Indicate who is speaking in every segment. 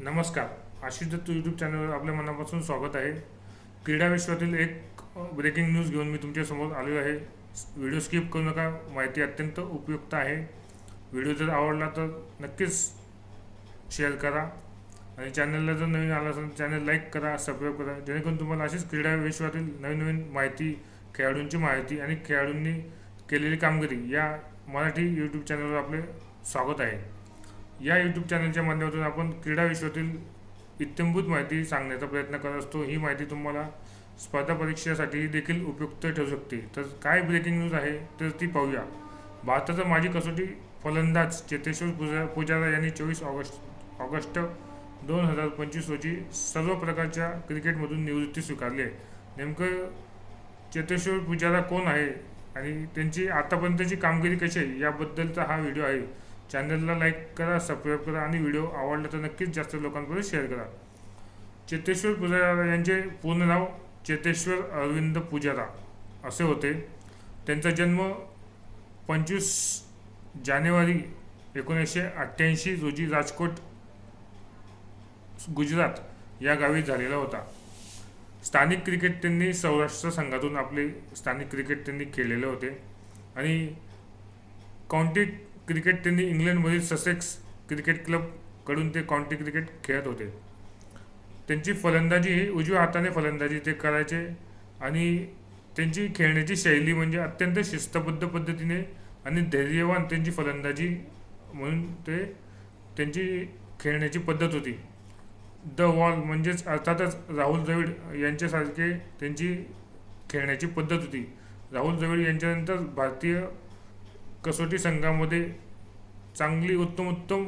Speaker 1: नमस्कार. आशिष दत्त यूट्यूब चॅनलवर आपल्या मनापासून स्वागत आहे. क्रीडा विश्वातील एक ब्रेकिंग न्यूज घेऊन मी तुमच्यासमोर आलेलो आहे. व्हिडिओ स्किप करू नका. माहिती अत्यंत उपयुक्त आहे. व्हिडिओ जर आवडला तर नक्कीच शेअर करा. आणि चॅनलला जर नवीन आला असेल चॅनल लाईक करा सबस्क्राईब करा. जेणेकरून तुम्हाला अशीच क्रीडा विश्वातील नवीन नवीन माहिती खेळाडूंची माहिती आणि खेळाडूंनी केलेली कामगिरी या मराठी यूट्यूब चॅनलवर आपले स्वागत आहे. या यूट्यूब चॅनलच्या माध्यमातून आपण क्रीडा विश्वातील इत्यंभूत माहिती सांगण्याचा प्रयत्न करत असतो. ही माहिती तुम्हाला स्पर्धा परीक्षेसाठी देखील उपयुक्त ठरू शकते. तर काय ब्रेकिंग न्यूज आहे तर ती पाहूया. भारताचा माजी कसोटी फलंदाज चेतेश्वर पुजा पुजारा यांनी चोवीस ऑगस्ट ऑगस्ट दोन हजार पंचवीस रोजी सर्व प्रकारच्या क्रिकेटमधून निवृत्ती स्वीकारली आहे. नेमकं चेतेश्वर पुजारा कोण आहे आणि त्यांची आतापर्यंतची कामगिरी कशी आहे याबद्दलचा हा व्हिडिओ आहे. चॅनलला लाईक करा सबस्क्राईब करा आणि व्हिडिओ आवडला तर नक्कीच जास्त लोकांपर्यंत शेअर करा. चेतेश्वर पुजारा यांचे पूर्ण नाव चेतेश्वर अरविंद पुजारा असे होते. त्यांचा जन्म पंचवीस जानेवारी एकोणीसशे अठ्ठ्याऐंशी रोजी राजकोट गुजरात या गावी झालेला होता. स्थानिक क्रिकेट त्यांनी सौराष्ट्र संघातून आपले स्थानिक क्रिकेट त्यांनी खेळलेले होते. आणि काउंटी क्रिकेट त्यांनी इंग्लंडमधील ससेक्स क्रिकेट क्लबकडून ते काउंटी क्रिकेट खेळत होते. त्यांची फलंदाजी ही उजव्या हाताने फलंदाजी ते करायचे आणि त्यांची खेळण्याची शैली म्हणजे अत्यंत शिस्तबद्ध पद्धतीने आणि धैर्यवान त्यांची फलंदाजी म्हणून ते त्यांची खेळण्याची पद्धत होती. द वॉल म्हणजेच अर्थातच राहुल द्रविड यांच्यासारखे त्यांची खेळण्याची पद्धत होती. राहुल द्रविड यांच्यानंतर भारतीय कसोटी संघामध्ये चांगली उत्तम उत्तम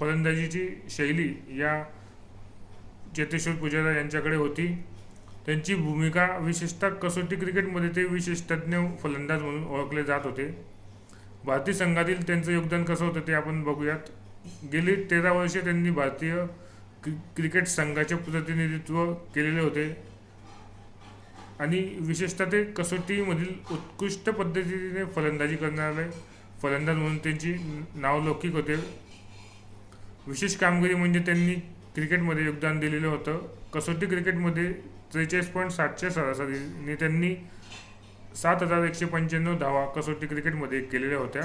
Speaker 1: फलंदाजीची शैली या चेतेश्वर पुजारा यांच्याकडे होती. त्यांची भूमिका विशेषतः कसोटी क्रिकेटमध्ये ते विशेषतज्ञ फलंदाज म्हणून ओळखले जात होते. भारतीय संघातील त्यांचं योगदान कसं होतं ते आपण बघूयात. गेली तेरा वर्षे त्यांनी भारतीय क्रिकेट संघाचे प्रतिनिधित्व केलेले होते. आणि विशेषतः ते कसोटीमधील उत्कृष्ट पद्धतीने फलंदाजी करणारे फलंदाज म्हणून त्यांची नावलौकिक होते. विशेष कामगिरी म्हणजे त्यांनी क्रिकेटमध्ये योगदान दिलेलं होतं. कसोटी क्रिकेटमध्ये त्रेचाळीस पॉईंट सातच्या सरासरीने त्यांनी सात हजार एकशे पंच्याण्णव धावा कसोटी क्रिकेटमध्ये केलेल्या होत्या.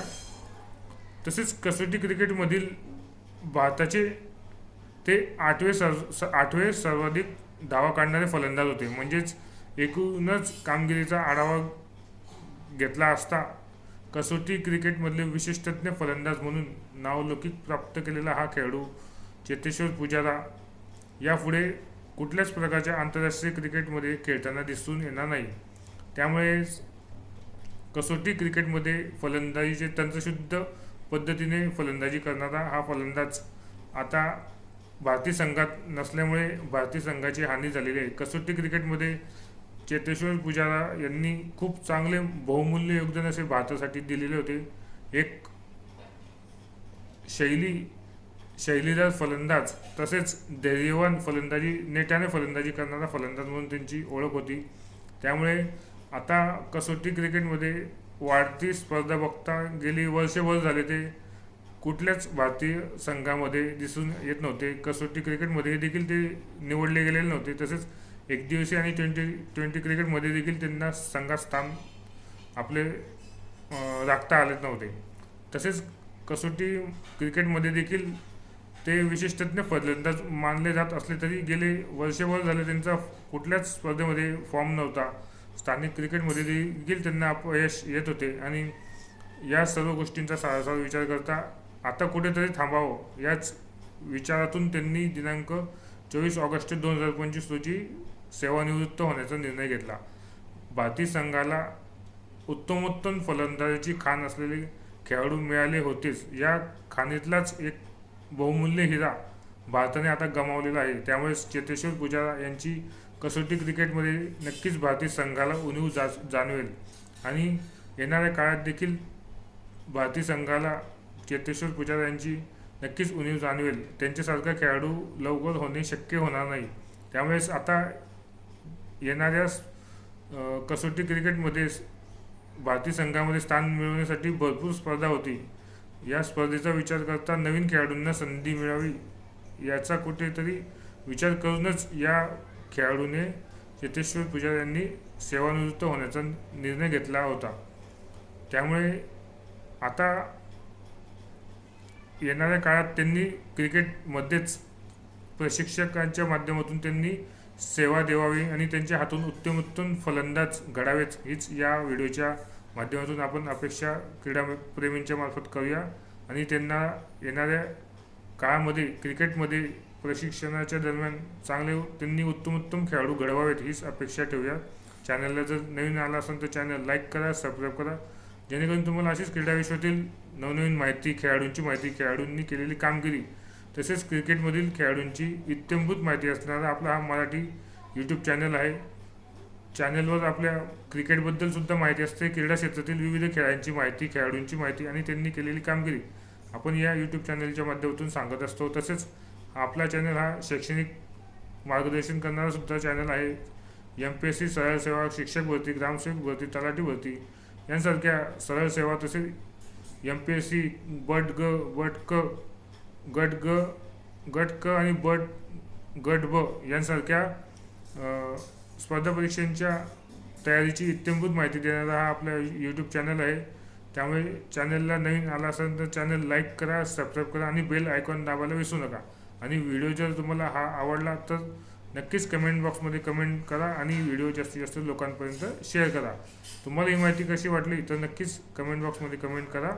Speaker 1: तसेच कसोटी क्रिकेटमधील भारताचे ते आठवे सर्व आठवे सर्वाधिक धावा काढणारे फलंदाज होते. म्हणजेच एकूणच कामगिरीचा आढावा घेतला असता कसोटी क्रिकेटमधले विशिष्टज्ञ फलंदाज म्हणून नावलौकिक प्राप्त केलेला हा खेळाडू चेतेश्वर पुजारा. यापुढे कुठल्याच प्रकारच्या आंतरराष्ट्रीय क्रिकेटमध्ये खेळताना दिसून येणार नाही. त्यामुळे कसोटी क्रिकेटमध्ये फलंदाजीचे तंत्रशुद्ध पद्धतीने फलंदाजी करणारा हा फलंदाज आता भारतीय संघात नसल्यामुळे भारतीय संघाची हानी झालेली आहे. कसोटी क्रिकेटमध्ये चेतेश्वर पुजारा यांनी खूप चांगले बहुमूल्य योगदान असे भारतासाठी दिलेले होते. एक शैली शैलीदार फलंदाज तसेच धैर्यवान फलंदाजी नेट्याने फलंदाजी करणारा फलंदाज म्हणून त्यांची ओळख होती. त्यामुळे आता कसोटी क्रिकेटमध्ये वाढती स्पर्धा बघता गेली वर्षभर झाले ते कुठल्याच भारतीय संघामध्ये दिसून येत नव्हते. कसोटी क्रिकेटमध्ये देखील ते निवडले गेलेले नव्हते. तसेच एक आणि ट्वेंटी ट्वेंटी क्रिकेटमध्ये देखील त्यांना संघात स्थान आपले राखता आले नव्हते. तसेच कसोटी क्रिकेटमध्ये देखील ते विशिष्टज्ञ फलंदाज मानले जात असले तरी गेले वर्षभर झाले त्यांचा कुठल्याच स्पर्धेमध्ये फॉर्म नव्हता. स्थानिक क्रिकेटमध्ये देखील त्यांना अपयश येत होते आणि या सर्व गोष्टींचा सारासार विचार करता आता कुठेतरी थांबावं याच विचारातून त्यांनी दिनांक चोवीस ऑगस्ट दोन हजार पंचवीस रोजी सेवानिवृत्त होण्याचा निर्णय घेतला. भारतीय संघाला उत्तमोत्तम फलंदाजीची खाण असलेले खेळाडू मिळाले होतेच. या खाणीतलाच एक बहुमूल्य हिरा भारताने आता गमावलेला आहे. त्यामुळे चेतेश्वर पुजारा यांची कसोटी क्रिकेटमध्ये नक्कीच भारतीय संघाला उणीव जा जाणवेल. आणि येणाऱ्या काळात देखील भारतीय संघाला चेतेश्वर पुजारा यांची नक्कीच उणीव जाणवेल. त्यांच्यासारखा खेळाडू लवकर होणे शक्य होणार नाही. त्यामुळेच आता येणाऱ्या कसोटी क्रिकेटमध्ये भारतीय संघामध्ये स्थान मिळवण्यासाठी भरपूर स्पर्धा होती. या स्पर्धेचा विचार करता नवीन खेळाडूंना संधी मिळावी याचा कुठेतरी विचार करूनच या खेळाडूने चेतेश्वर पुजारी यांनी सेवानिवृत्त होण्याचा निर्णय घेतला होता. त्यामुळे आता येणाऱ्या काळात त्यांनी क्रिकेटमध्येच प्रशिक्षकांच्या माध्यमातून त्यांनी सेवा देवावी आणि त्यांच्या हातून उत्तम उत्तम फलंदाज घडावेत हीच या व्हिडिओच्या माध्यमातून आपण अपेक्षा क्रीडाप्रेमींच्या मार्फत करूया. आणि त्यांना येणाऱ्या काळामध्ये क्रिकेटमध्ये प्रशिक्षणाच्या दरम्यान चांगले त्यांनी उत्तम उत्तम खेळाडू घडवावेत हीच अपेक्षा ठेवूया. चॅनलला जर नवीन आला असेल तर चॅनल लाईक करा सबस्क्राईब करा. जेणेकरून तुम्हाला अशीच क्रीडाविश्वातील नवनवीन माहिती खेळाडूंची माहिती खेळाडूंनी केलेली कामगिरी तसेच क्रिकेटमधील खेळाडूंची इत्यंभूत माहिती असणारा आपला हा मराठी यूट्यूब चॅनल आहे. चॅनलवर आपल्या क्रिकेटबद्दल सुद्धा माहिती असते. क्रीडा क्षेत्रातील विविध खेळांची माहिती खेळाडूंची माहिती आणि त्यांनी केलेली कामगिरी आपण या यूट्यूब चॅनलच्या माध्यमातून सांगत असतो. तसेच आपला चॅनल हा शैक्षणिक मार्गदर्शन करणारा सुद्धा चॅनल आहे. एम पी एस सी सरळ सेवा शिक्षक भरती ग्रामसेवक भरती तलाठी भरती यांसारख्या सरळ सेवा तसेच एम पी एस सी बट ग बट क गट ग गट क आणि बट गट ब यांसारख्या स्पर्धा परीक्षांच्या तयारीची इत्यंभूत माहिती देणारा हा आपला यूट्यूब चॅनल आहे. त्यामुळे चॅनलला नवीन आला असेल तर चॅनल लाईक करा सबस्क्राईब करा आणि बेल आयकॉन दाबायला विसरू नका. आणि व्हिडिओ जर तुम्हाला हा आवडला तर नक्कीच कमेंट बॉक्समध्ये कमेंट करा आणि व्हिडिओ जास्तीत जास्त लोकांपर्यंत शेअर करा. तुम्हाला ही माहिती कशी वाटली तर नक्कीच कमेंट बॉक्समध्ये कमेंट करा.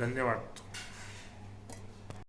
Speaker 1: धन्यवाद.